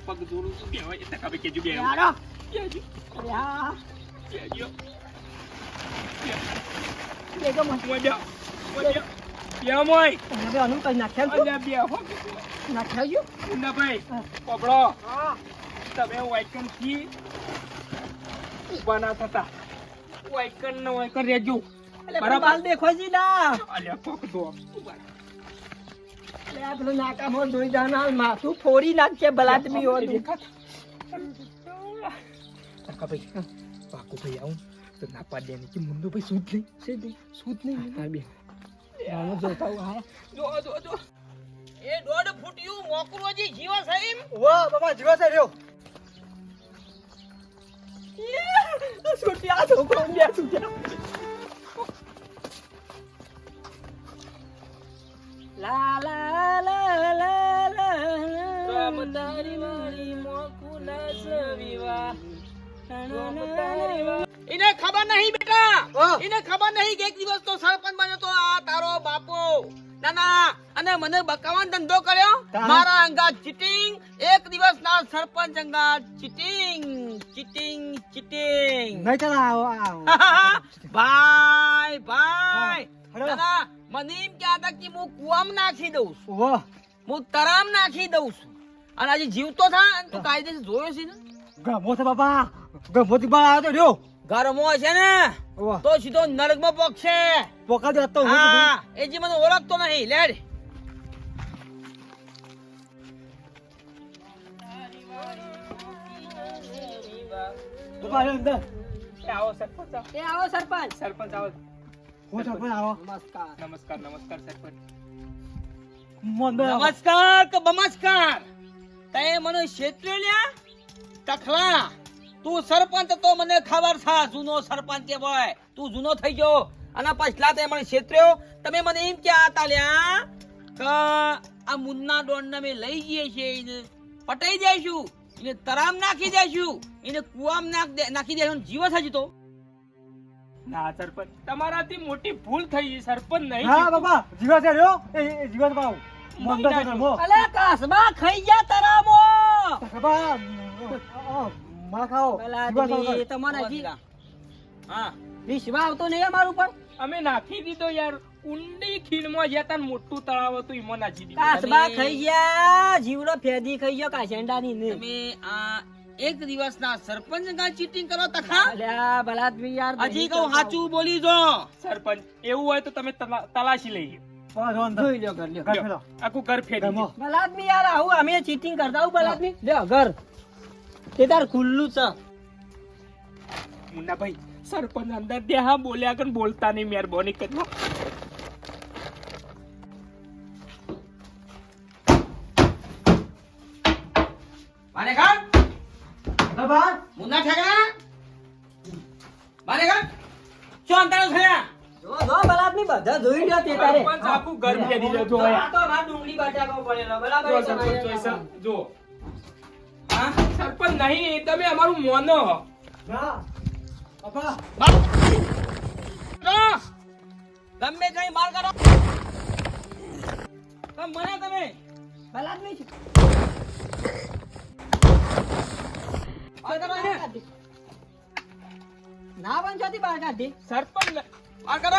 બે પગ જોડું શું કહેવાય એટલે કબે કેજો બે યારો બેજો અરે હા બેજો એ તો મને મોય મોય બે બે મોય હવે આનું કઈ નાખ્યા અલ્યા બે હો નાખ્યા મુન્ના ભાઈ હા. હા તમે વાયકનથી ઊભા ના થતા વાયકન ને રહેજો બરાબર. દેખો જી ના અલ્યા. આ પેલું નાકામાં જોઈ જાના માથું ફોડી નાખશે બલાદમી ટકા ભાઈ પાકુ ભાઈ આવું. તો ના પાડે કે મુન્નો ભાઈ સૂત નહીં. સીધી. સૂત નહીં હા બે હું જોતા હા. જો જો જો. એ દોઢ ફૂટ્યું મોકરું હજી જીવો સહીમ વાહ બાબા જીવા છે રહ્યો છૂટ્યા છોકરો બે છૂટ્યા લા લા લા લા લા રામ તારી વાળી મોકું ના સવિવા એને ખબર નહીં બેટા. એને ખબર નહીં કે એક દિવસ તો સરપંચ બન્યો તો આ તારો બાપો. ના ના. અને મને બકાવાનો ધંધો કર્યો. મારા અંગા ચીટિંગ એક દિવસ ના સરપંચ અંગા ચીટિંગ ચીટિંગ ચીટિંગ ભાઈ ભાઈ. ના, મને એમ કહેતા કે હું કુવામાં નાખી દઉં છું. હું તરામ નાખી દઉં છું. અને આજે જીવતો થા તું કાયદેસર જોયો છે ને? ગમો છે બાપા. ગમો થી બહાર આવ્યો તો રહ્યો. ગરમો છે ને? તો સીધો નરકમાં પોકશે પોકા દેતો હું હા એ જે મને ઓળખતો નહીં. લેડ. આવો સરપંચ. આવો સરપંચ. સરપંચ આવો. હું સરપંચ આવો. નમસ્કાર. નમસ્કાર નમસ્કાર સરપંચ. નમસ્કાર કે બમસ્કાર? તે મને ક્ષેત્રલ્યા તખલા તું સરપંચ તો મને ખબર છે જૂનો સરપંચ કે ભાઈ તું જૂનો થઈ ગયો. અને પછલા તે મને ક્ષેત્ર્યો તમે મને એમ ક્યાં હતા લ્યા? કે આ મુન્ના ડોન ને અમે લઈ જઈએ છે એને પટાઈ દઈશું એને તરામ નાખી દઈશું એને કુવામ નાખ નાખી દઈશું જીવ થશે તો. ના સરપંચ તમારાથી મોટી ભૂલ થઈ ગઈ સરપંચ નહીં હા બાબા જીવા છે રહ્યો એ એ જીવા બાબુ મંદર છે ગમો અલે કાસબા ખાઈ ગયા તરામો. બાબા માં ખાઓ. બલાદમી તમારા હજી હા. વિશ્વા આવતો નહીં અમારું પર અમે નાખી દીધો યાર. ઊંડી ખીણમાં જતા ને મોટું તળાવ હતું એમાં નાખી દીધું. કાસબા ખાઈ ગયા જીવડો ફેદી ખાઈ ગયો કાશેંડાની ને. તમે આ એક દિવસના સરપંચ ગા ચીટિંગ કરો તખા અલ્યા બલાદમી યાર હજી કહું સાચું બોલી જો. સરપંચ એવું હોય તો તમે તલાશી લઈ જોઈ લ્યો ઘર લ્યો. ઘર ફેરો આખું ઘર ફેરી ગમો. યાર આવું અમે ચીટિંગ કરતા. આવું બલાદમી લ્યો ઘર. તે તાર ખુલ્લું છે. મુન્નાભાઈ સરપંચ અંદર દે હા બોલ્યા કર બોલતા નહીં મહેરબાની કરી. મારે ઘર બાબા મુન્ના ઠેકડા? મારે ઘર? શું અંતર થયા જો જો બલાદમી બધા જોઈ લ્યો તે તારે. સરપંચ આખું ઘર ફેરી દીધું આ તો માર ડુંગળી બટાકો પડેલો બરાબર? છે જો હા? સરપંચ નહીં તમે અમારું મોનો. ના. ગમે કઈ માર કરો. તમે મને તમે બલાદમી છે માર કરો ને. ના પંચાયતી બહાર કાઢી સરપંચ ન- માર કરો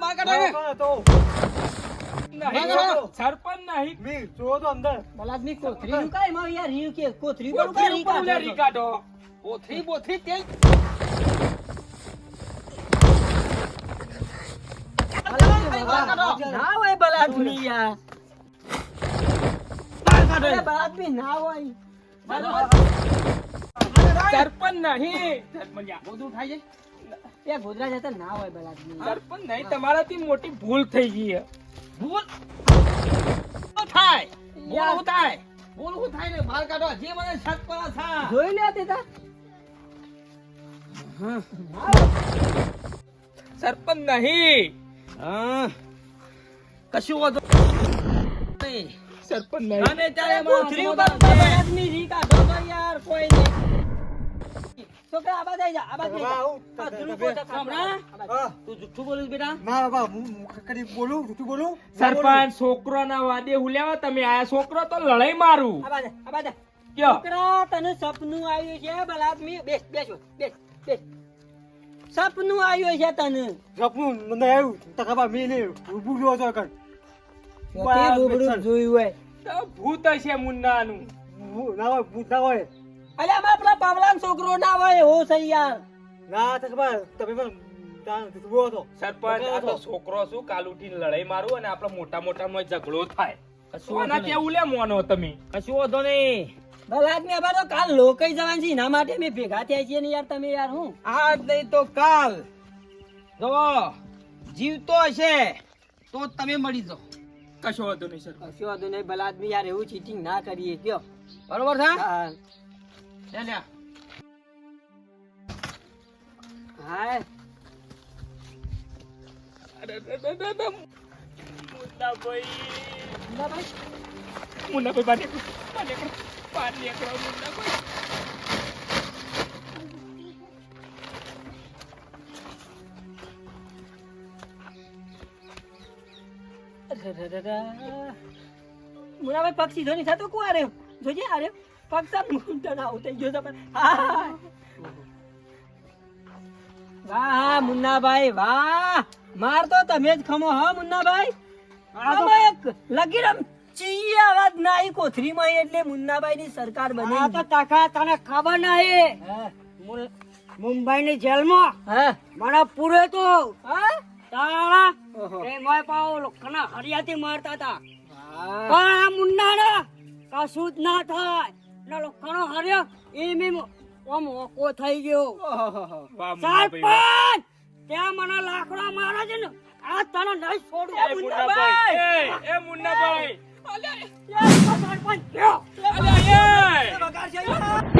માર તો સરપંચ નહીં મી જો તો અંદર. બલાદમી કોથરી નું કાઈ માં યાર રીવ કે કોથરી પર કોથળી રી ઉપર ઉલે કાઢો. રીકાઢો. પોથરી પોથરી તેલ ના હોય બલાદમી યાર બલાદમી ના હોય. સરપંચ નહીં. બધું થાય છે ગોધરા જતા ના હોય બલાદમી સરપંચ નહીં તમારાથી મોટી ભૂલ થઈ ગઈ ભૂલ? થાય. ભૂલ થાય? ભૂલ શું થાય ને? બહાર કાઢો. જે મને શક પડે છે જોઈ લે તે સરપંચ નહીં. હા. કશું વાંધો નહીં. સરપંચ નહીં. અને ત્યારે કોથરી ઉપર બલાદમી રી કાઢો તો યાર કોઈ નહીં. છોકરા જા આ? તું જુઠ્ઠું બેટા? ના બાબા હું હું બોલું જૂઠું બોલું? સરપંચ છોકરો ના વાદે હુલ્યાવા તમે આયા છોકરો તો લડાઈ મારું. છોકરા તને સપનું આવ્યું છે બલાદમી બેસ બેસ બેસ બેસ. સપનું આવ્યું છે તને. સપનું મને આવ્યું. તો ખબર મેં નહીં ઊભું રહ્યો કણ જોયું હોય. ભૂત હશે મુન્નાનું. હું- ના હોય ભૂત ના હોય. અલે આમાં પેલા પાવલાનો છોકરો ના હોય એવો છે યાર ના તો ખબર તમે પણ ત્યાં જૂઠું સરપંચ આ તો છોકરો શું કાલ ઉઠીને લડાઈ મારું અને આપડે મોટા મોટામાં ઝઘડો થાય. કશું કેવું લે મોનો તમે? કશું વાંધો નહીં. બલાદમી આબા તો કાલ લોકઈ જવાનું છે એના માટે મેં ભેગા થયા છીએ ને યાર તમે યાર હું? આજ નહીં તો કાલ. જો જીવતો હશે તો તમે મળી જાઓ. કશો વાંધો નહીં સર. કશો વાંધો નહીં બલાદમી યાર એવું ચીટિંગ ના કરીએ કયો? બરોબર છે? હા. લે લે. હા મુન્નાભાઈ. મુન્નાભાઈ? બહાર નીકળો. બહાર નીકળો મુન્નાભાઈ. મુનાભાઈ પગ સીધો નહીં થતો કું આરે જોજે આરે. પગ સામ મુંડા ના ઉતરી ગયો તમે. વાહ મુન્નાભાઈ વાહ. માર તો તમે જ ખમો હા મુન્નાભાઈ આમાં એક લગીરમ ચીય અવાજ નાઈ કોથરી કોથરીમાં એટલે મુન્નાભાઈ ની સરકાર બની આ તો તાકા તને ખબર નહીં. મુંબઈ ની જેલમાં હા. મને પૂરે તો હા? તારા એ મોય પાવ લોકોના હરિયાથી મારતા હતા. હા. પણ આ મુન્ના ને કશું જ ના થાય. ને લોકોનો હર્યો એ મે ઓમ ઓકો થઈ ગયો. સરપંચ ત્યાં મને લાકડા મારે છે ને આ તને નહીં છોડું. એ મુન્નાભાઈ એ, મુન્નાભાઈ સરપંચ કયો અલ્યા એ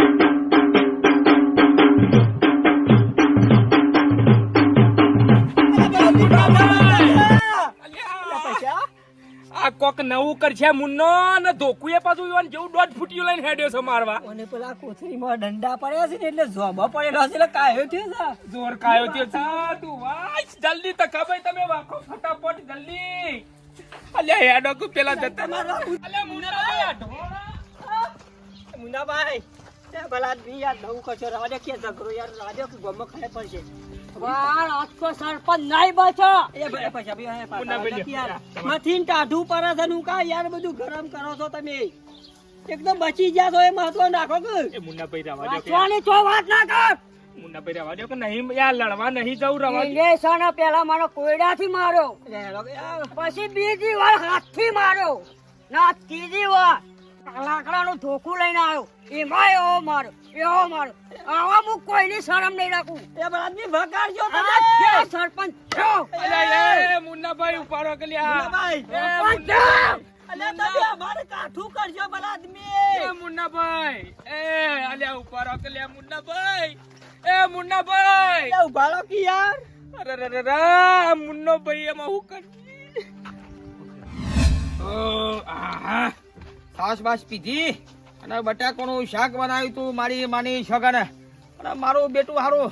આ કોક નવું કરશે મુન્નો ને ધોકુએ પાછું ઈવન જેવું દોઢ ફૂટ્યું લઈને હેડ્યો છે મારવા. અને પેલા કોથળીમાં ડંડા પડ્યા છે ને એટલે જોબા પડેલા છે એટલે કાયો થયો છે. જોર કાયો થયો છે. તું વાય જલ્દી તકાભાઈ તમે વાકો ફટાફટ જલ્દી. અલ્યા હેડો કુ પેલા જતા અલ્યા મુન્નાભાઈ. મુન્નાભાઈ ભલા બી યાર નવું કચરો આજે કે ઝઘડો યાર કે ગમો ખાય પડશે. વાળ આખો સરપંચ નહીં બચો એ પૈસા બી હે પાછા મથીન ટાઢું પડે છે નું કા યાર બધું ગરમ કરો છો તમે? એકદમ બચી ગયા છો એ મહત્વ નાખો કે? રવા દો વાંચવાની વાત ના કર. મુન્નાભાઈ રવા દો કે નહીં? યાર લડવા નહીં જવું રવા દો. ઇલેક્શન પેલા મને કોયડાથી માર્યો. પછી બીજી વાર હાથથી માર્યો. ના ત્રીજી વાર. લાકડાનું ધોકું લઈને આવ્યો. એમાં એવો મારો એવો મારો. આવા હું કોઈની શરમ નહીં રાખું. એ બળદની ભગાડજો તમે સરપંચ છો. અલે એ મુન્નાભાઈ ઉપાડો કે લ્યા મુન્નાભાઈ. સરપંચ અલે તમે અમારે કાઠું કરજો બળદમી. એ મુન્નાભાઈ એ અલ્યા ઉપાડો કે લ્યા મુન્નાભાઈ. એ મુન્નાભાઈ. એ ઉભાડો કે યાર અરે રે રે રે મુન્નો ભાઈ એમાં હું કરી ઓ આહા. છાશ બાસ પીધી અને બટાકાનું શાક બનાવ્યું તું મારી માની સગન અને મારું બેટું હારું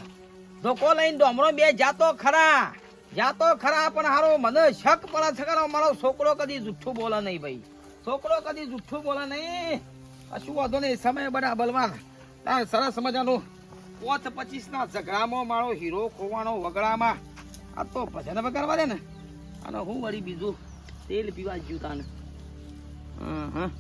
ધોકો લઈને ડોમરો બે જાતો ખરા. જાતો ખરા પણ હારું મને શક પણ છે મારો છોકરો કદી જુઠ્ઠું બોલે નહીં ભાઈ. છોકરો કદી જુઠ્ઠું બોલે નહીં. કશું વાંધો નહીં, સમય બધા બલવાન. સરસ મજાનું પોત પચીસ ના ઝઘડામાં મારો હીરો ખોવાનો વગડામાં. આ તો ભજન વગાડવા દે ને. અને હું વળી બીજું તેલ પીવા જ્યું તાને હં હં.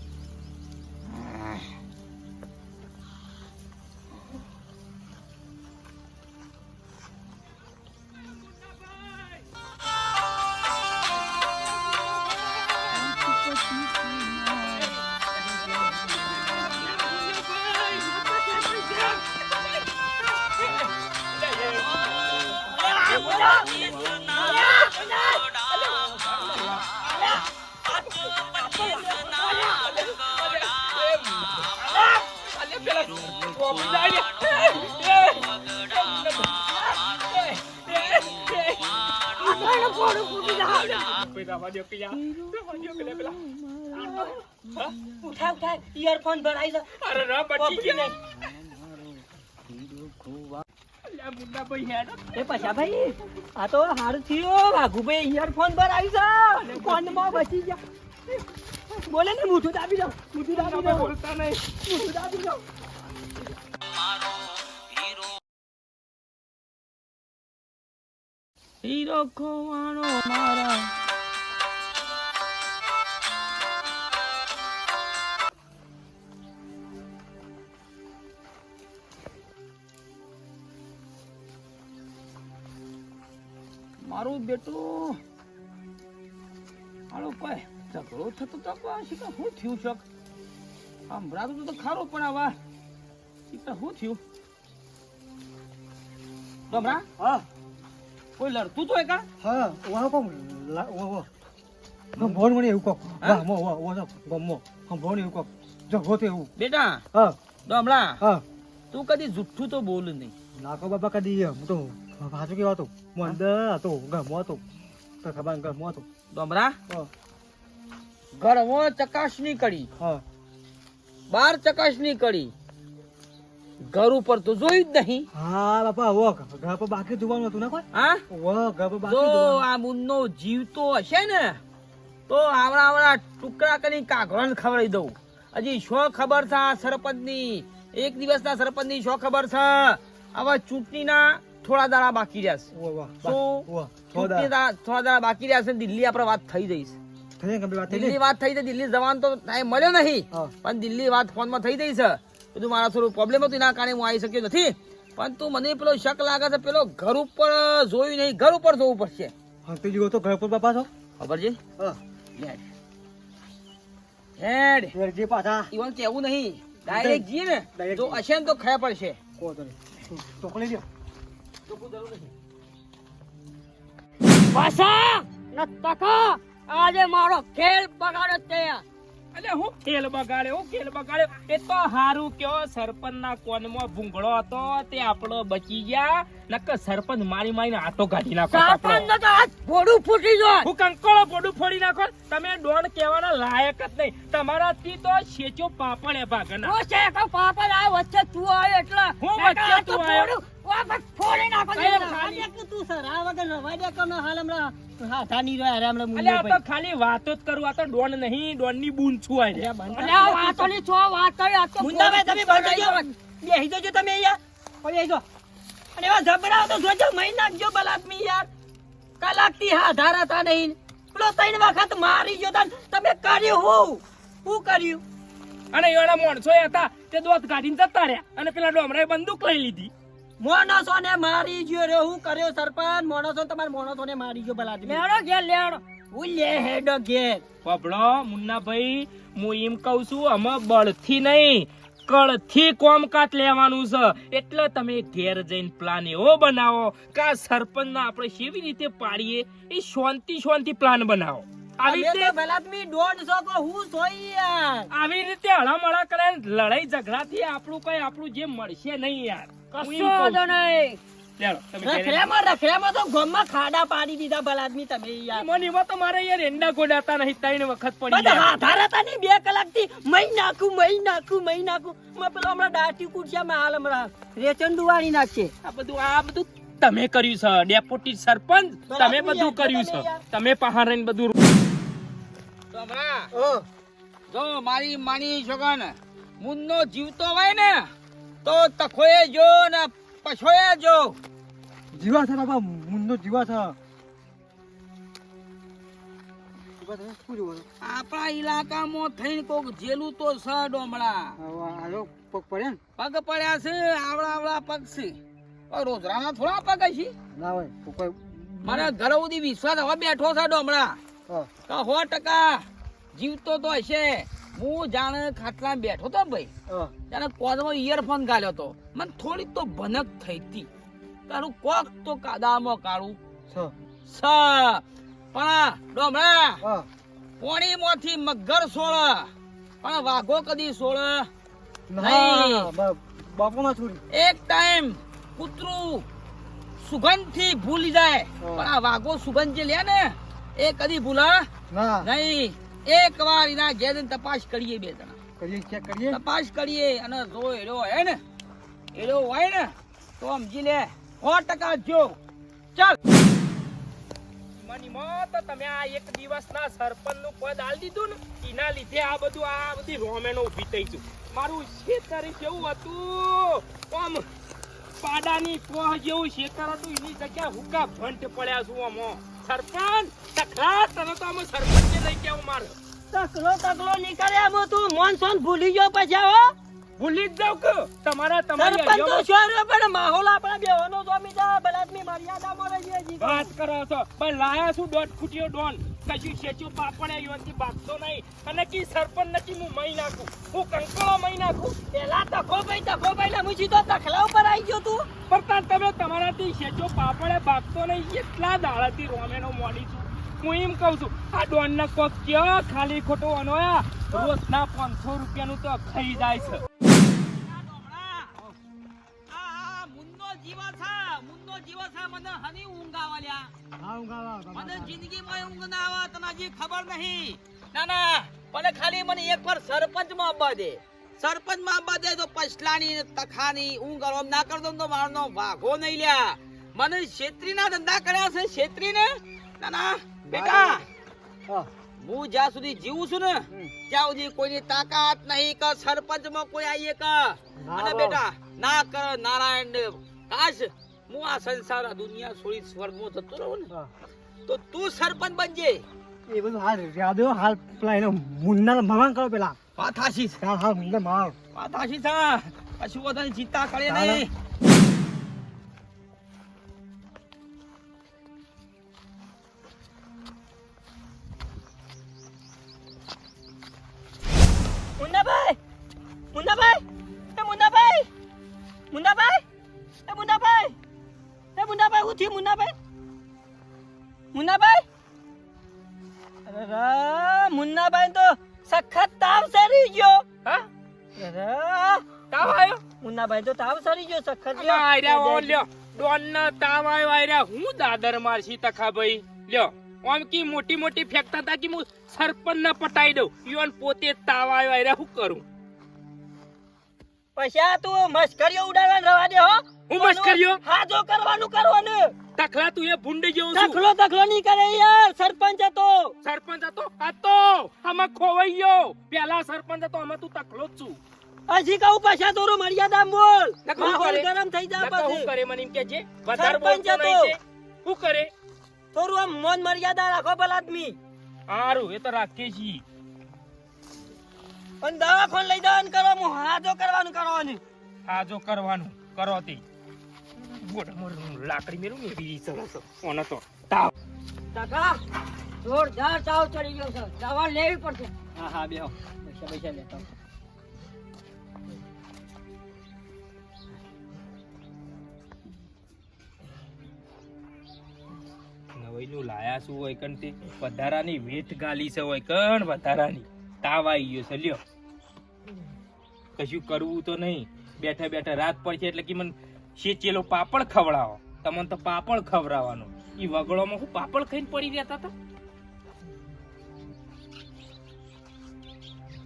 ઉઠાય ઉઠાય ઇયરફોન ભરાઈ છે અરે રા બચી ગયા નહીં અલ્યા મુન્નાભાઈ હેડો એ પછા ભાઈ આ તો હારું થયો. વાઘુભાઈ ઇયરફોન પર આવી છે. કોનમાં બચી ગયા. બોલે ને મૂઠું દાબી દો મૂઠું દાબી દો. બોલતા નહીં. મૂઠું દાબી દો. હીરો ખોવાણો મારા મારું બેટું. હાલો કોઈ ઝઘડો થતો તો કોઈ શી થયું શક સંભળાતું તો ખારું પણ આવા શી કાં શું થયું? ગમરા હા. કોઈ લડતું તો એકા? હા વાહ કોમ વાહ ભોન મને એવું કોક વાહ મો વાહ વાહ ગમ ભોન એવું કોક જો હોતે એવું. બેટા હા. ડમરા હા. તું કદી જુઠ્ઠું તો બોલ નહીં. નાકો બાબા કદી હું તો ભાજુ કેવા હતો હું અંદર હતો ગમો હતો તો ખબર ગમો હતો ડમરા ઘરમાં ચકાસણી કરી હા બાર ચકાસણી કરી ઘર ઉપર તો જોયું જ નહીં હા બાપા વો ઘર પર બાકી જોવાનું હતું ને કોઈ હા વો ઘર પર બાકી જો આ મુન્નો જીવતો હશે ને તો આવડા આવડા ટુકડા કરી કાઘવાને ખવડાવી દઉં હજી શો ખબર છે સરપંચની એક દિવસના સરપંચની શો ખબર છે હવે ચૂંટણીના થોડા દાડા બાકી રહ્યા છે થોડા દાડા. બાકી રહ્યા છે દિલ્હી આપણે વાત થઈ જઈશ. દિલ્હી વાત થઈ છે દિલ્હી જવાન તો ટાઈમ મળ્યો નહીં. પણ દિલ્હી વાત ફોનમાં થઈ છે. બધું મારા થોડું પ્રોબ્લેમ હતું એના કારણે હું આવી શક્યો નથી. પણ તું મને પેલો શક લાગે છે પેલો ઘર ઉપર જોયું નહીં ઘર ઉપર જોવું પડશે. હા તે જીવો તો ઘર પર બાપા છો? ખબર છે હેડ. હેડ. જે પાછા. ઈવન કેવું નહીં. ડાયરેક્ટ જઈએ ને જો હશે ને તો ખયા પડશે. કો તો ચોકલી લ્યો. પાછા ન તકા આજે મારો ખેલ બગાડ્યો તે અલે હું ખેલ બગાડ્યો હું ખેલ બગાડ્યો. એ તો હારું કયો સરપંચના કોનમાં ભૂંગળો હતો તે આપણો બચી ગયા. નકર સરપંચ મારી મારીને આટો કાઢી નાખો સરપંચ તો આજ ફોડું ફૂટી જાય હું કંકોળો ફોડું ફોડી નાખો. તમે ડોન કહેવાના લાયક જ નહીં. તમારાથી તો શેચો પાપડ એ ભાગના. હું શેચો કે આ વચ્ચે તું આવ્યો એટલે હું વચ્ચે તું આવ્યો? વાપસ ફોડી નાખો. ખાલી- તું સરા વગર કમ તો વાતો જ કરું આ તો ડોન નહીં ડોનની બૂન છું આ વાત આ તો તમે બંધ ફૂટી બેહી જજો તમે અહીંયા. ઓય જો અને એવા તો જોજો મહી નાખજો બલાદમી યાર. કલાકથી હા ધારાતા નહીં. પેલો ત્રણ વખત મારી ગયો તમે કર્યું હું? હું કર્યું? અને એવાના માણસો હતા તે દોત કાઢીને જતા રહ્યા. અને પેલા ડોમરાએ બંદૂક લઈ લીધી. મોણસો ને મારી ગયો રે હું કર્યો સરપંચ. મોણસો તમારે મોણસો ને મારી ગયો ભલા લેડો ઘેર લેડો. હું લે હેડો ઘેર. પબડો મુન્નાભાઈ હું એમ કઉ છું અમે બળથી નહીં કળથી કોમકાત લેવાનું છે. એટલે તમે ઘેર જઈને પ્લાન એવો બનાવો કે સરપંચ સરપંચના આપણે કેવી રીતે પાડીએ? એ શાંતિ શાંતિ પ્લાન બનાવો. આવી રીતે બલાદમી દોઢ કો હું સોઈ યાર. આવી રીતે હળામળા કરે લડાઈ ઝઘડાથી આપણું કઈ આપણું જે મળશે નહીં યાર. કશું. નહીં. તમે ઘેરે જાઓ. રખડ્યામાં રખડ્યામાં તો ગોમમાં ખાડા પાડી દીધા બલાદમી તમે યાર. મને એમાં તો મારે યાર એંડા ગોડાતા નહીં ત્રણ વખત પડી બધા હાથારાતા ની બે કલાકથી મહી નાખું મહી નાખું મહી નાખું. મેં પેલો હમણાં દાટી કુર્સિયામાં હાલ હમણાં રેચન દુવાળી નાખશે. આ બધું આ બધું તમે કર્યું છે ડેપ્યુટી સરપંચ તમે બધું કર્યું છે. તમે પહાડ બધું જો મારી માની છોકન મુન્નો જીવતો હોય ને તો તખોએ જો ને પછોએ જો. જીવા છે બાબા મુન્નો જીવા છે? આપણા ઇલાકામાં થઈને કોક જેલું તો છે ડોમડા. પગ પડ્યા ને? પગ પડ્યા છે આવડા આવડા પગ છે. રોજરાના થોડા પગ છે ના હોય મારા મને ઘર સુધી વિશ્વાસ હવે બેઠો છે ડોમડા. તો સો ટકા? જીવતો તો હશે. હું જાણે ખાટલા બેઠો તો ભાઈ. જાણે કોદમાં ઇયરફોન ગાલ્યો તો. મને થોડી તો ભનક થઈ હતી. તારું કોક તો કાદામાં કાળું. સ. પણ ડોમડા પોણીમાંથી મગર સોળ. પણ વાઘો કદી સોળ. ના બા- છોડી. એક ટાઈમ કૂતરું સુગંધથી ભૂલી જાય. પણ આ વાઘો સુગંધ જે લે ને એ કદી ભૂલા? નહીં. એક વાર એના ઘેર તપાસ કરીએ બે જણા. કરીએ ચેક કરીએ? તપાસ કરીએ અને જો એડો હે ને એડો હોય ને તો સમજી લે સો ટકા જો ચાલ. તમે આ એક દિવસના સરપંચનું પદ આલી દીધું ને એના લીધે આ બધું આ બધી રોમેનો ઊભી થઈ છું મારું ખેતર કેવું હતું? આમ પાડાની કોહ જેવું શેતર હતું એની જગ્યા હુકા ભંટ પડ્યા છું આમાં. સરપંચ તકલા તને તો આમાં સરપંચ લઈ કેવું મારે. તકલો તકલો નીકળે આમ તું મોનસોન ભૂલી ગયો પછી હો. ભૂલી જ જાવ કે? તમારા તમારી સરપંચ તો અયોમાં પણ માહોલ આપણા બેહોનો જોમી જા બલાદમી મર્યાદામાં રહીએ જી વાત કરો છો. પણ લાયા છું દોઢ ફૂટ્યો ડોન. કશું શેચ્યું પાપડ યોનથી ભાગતો નહીં. અને કી સરપંચ નથી હું મહી નાખું? હું કંકળો મહી નાખું? પેલા તખો ભાઈ તખો ભાઈ ને હું સીધો તખલા ઉપર આવી ગયો તું. પણ તાર તમે તમારાથી શેચો પાપડે ભાગતો નહીં, એટલા દાડાથી રોમેનો મોડી છું. હું એમ કહું છું, આ ડોન ના કોક ક્યાં ખાલી ખોટો અનોયા? રોજના પાંચસો રૂપિયાનું તો ખાઈ જાય છે. મને હની ઊંઘ હા ઊંઘ આવે. મને જિંદગીમાં ઊંઘ ના આવે તને હજી ખબર નહીં. ના ના પણ ખાલી મને એક વાર સરપંચમાં આપવા દે. સરપંચમાં આપવા દે તો પછલાની તખાની ઊંઘ આરામ ના કર દઉં તો મારનો વાઘો નહીં લ્યા. મને છેત્રી ના ધંધા કર્યા છે છેત્રી ને ના ના બેટા હું. જ્યાં સુધી જીવું છું ને ત્યાં સુધી કોઈની તાકાત નહીં કે સરપંચમાં કોઈ આવીએ કે. અને બેટા ના કર નારાયણ કાશ હું આ સંસાર આ દુનિયા છોડી સ્વર્ગમાં જતો રહું ને હા. તો તું સરપંચ બનજે. એ બધું હાલ યાદો હાલ પેલા એને મુન્ના મવાન કરો પેલા. વાત હાશી હા હાલ મુન્ના માર વાત હાશી છે. કશું વધારે ચિંતા કરે. નહીં. સરી ગયો અલા, ઓ લ્યો. ડોન ના તાવ આવ્યો આયરા. હું દાદર મારશી તખા ભાઈ લ્યો. આમ કી મોટી મોટી ફેંકતા હતા કે હું સરપંચ ને પટાઈ દઉં. યોન પોતે તાવ આવ્યો આયરા. હું કરું? પછી તું મસ્કરીઓ ઉડાડવાનું રવા દે હો. હું મસ્કરીઓ? હા જો કરવાનું કરવાનું. તખલા તું એ ભૂંડી જેવું છું. તખલો તખલો નહીં કરે યાર. સરપંચ હતો. સરપંચ હતો? આ તો આમાં ખોવાઈ ગયો. પેલા સરપંચ હતો આમાં તું તકલો જ છું. હજી કહું પાછા તોરું મર્યાદા બોલ માહોલ ગરમ થઈ જાય પછી. હું કરે મને એમ કે છે. વધારે બોલતો નહીં શું કરે? થોડું આમ મન મર્યાદા રાખો ભલા આદમી. હારું એ તો રાખીએ છીએ અને દવાખાને લઈ જવાનું કરો હું હાજો કરવાનું કરવાનું. હાજો કરવાનું. કરો તે. લાકડી મેરું ને બીજી સરસ ઓનો તો તાવ. કાકા જોરદાર તાવ ચડી ગયો છે. દવા લેવી પડશે. હા હા બેહો. પૈસા પૈસા લેતા. નવાઈનું લાયા શું હોય કણ તે? વધારાની વેઠ ગાલી છે હોય કણ વધારાની? તાવ આવી ગયો છે લ્યો. કશું કરવું તો નહીં. બેઠા બેઠા રાત પડશે એટલે કે મને શેચેલો પાપડ ખવડાવો. તમને તો પાપડ ખવડાવવાનો. એ વગડોમાં હું પાપડ ખાઈને પડી રહેતા હતા?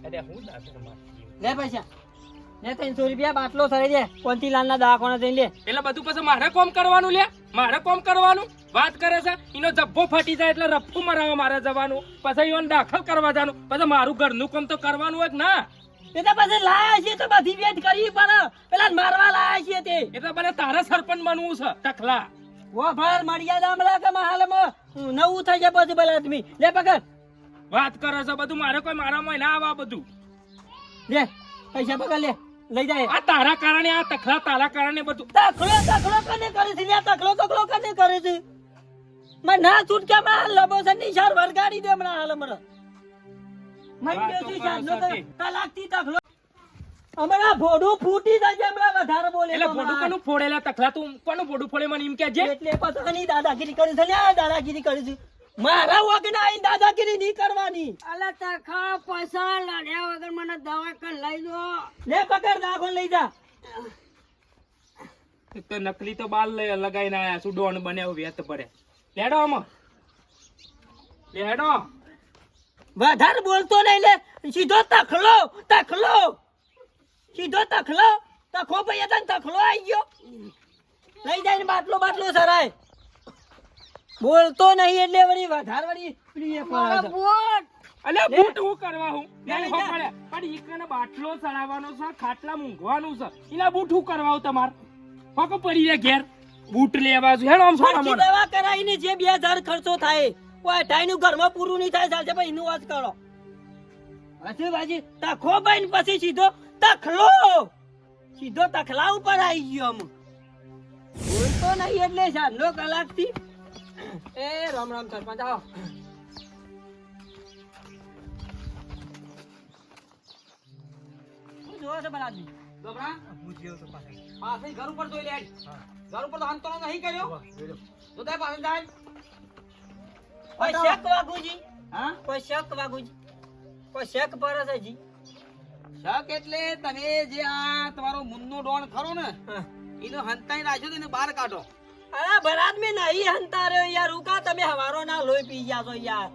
અરે હું લે પૈસા. લે ત્રણસો રૂપિયા બાટલો સરે છે કોંતીલાલ લાલના દવાખાના જઈને લે. એટલે બધું પછી મારે કોમ કરવાનું લે મારે કોમ કરવાનું? વાત કરે છે એનો જબ્બો ફાટી જાય એટલે રફ્ફુ મરાવા મારે જવાનું. પછી ઈવન દાખલ કરવા જવાનું. પછી મારું ઘરનું કામ તો કરવાનું હોય ના. એ તો પછી લાયા છીએ તો બધી વેટ કરી પણ પેલા મારવા લાયા છીએ તે. એટલે મને તારે સરપંચ બનવું છે ટકલા. ઓ ભાર મર્યાદા હમણાં કે હાલમાં નવું થઈ જાય પછી પેલા આદમી. લે પકડ. વાત કરે છે બધું મારે કોઈ મારામાં ના આવે બધું. લે પૈસા પકડ લે. લઈ જાય. આ તારા કારણે આ તખલા તારા કારણે બધું. તખલો તખલો કને કરે છે? લે તખલો તખલો કને કરે છે? માં ના છૂટકે માં લબો છે નિશાર વરગાડી દે હમણાં હાલ હમણાં. કરો સાહેબનો સાથે. કલાકથી તખલો. હમણાં ભોડું ફૂટી જાય હમણાં વધારે બોલે એટલે ભોડું કનું ફોડેલા તખલા તું કોનું ભોડું ફોડે? મને એમ કે જે. એટલે પતાની દાદાગીરી કરી છે દાદાગીરી કરી છે. મારા વગર આઈ દાદાગીરી નહીં કરવાની. અલા તખા પૈસા લડ્યા વગર મને દવાખાને લઈ દો લે પકડ દાખો લઈ જા. તો નકલી તો બાલ લઈ- લગાઈને આયા છું ડોન બન્યા વેત ભરે લેડો આમાં. લેડો. વધારે બોલતો નહીં લે. સીધો તખલો તખલો. સીધો તખલો. તખો ભાઈ તને તખલો આવી ગયો. લઈ જાય બાટલો બાટલો સરાય. બોલતો નહીં એટલે વળી વધારે વળી પ્રિય ફરે છે. બુટ! અલ્યા બૂટ હું કરવા હું? નહીં. પડે. પણ ઈકને બાટલો ચડાવવાનો છે ખાટલા મૂંઘવાનું છે. એના બૂટ હું કરવા તમાર? ફકો પડી ઘેર? બૂટ લેવા છે હેડો આમ સોના. દવા કરાવીને જે 2000 ખર્ચો થાય. કોઈ અઢાઈનું ઘરમાં પૂરું નહીં થાય ચાલશે ભાઈ એનું વાત કરો. હશે બાજી તખો બાઈને પછી સીધો તખલો. સીધો તખલા ઉપર આવી ગયો અમ બોલતો નહીં એટલે સાંજનો કલાકથી એ રામ રામ સરપંચ આવો. શું જોવો છો હું જીવ તો પાછળ. પાસે ઘર ઉપર જોઈ લે હા. ઘર ઉપર તો હંતોનો નહીં કર્યો? વાહ, જોઈ લો. તો તારે પાસે જાય. કોઈ શક વાગુજી હા? કોઈ શક વાઘુજી કોઈ શક પર છે જી? શક એટલે તમે જે આ તમારો મુન્નો ડોણ ખરો ને એનો હંતાઈ રાખ્યો તો એને બહાર કાઢો. અરે ભરાત મેં નહીં હંતા રહ્યો યાર, ઉકા તમે હવારો ના લોહી પી ગયા છો યાર.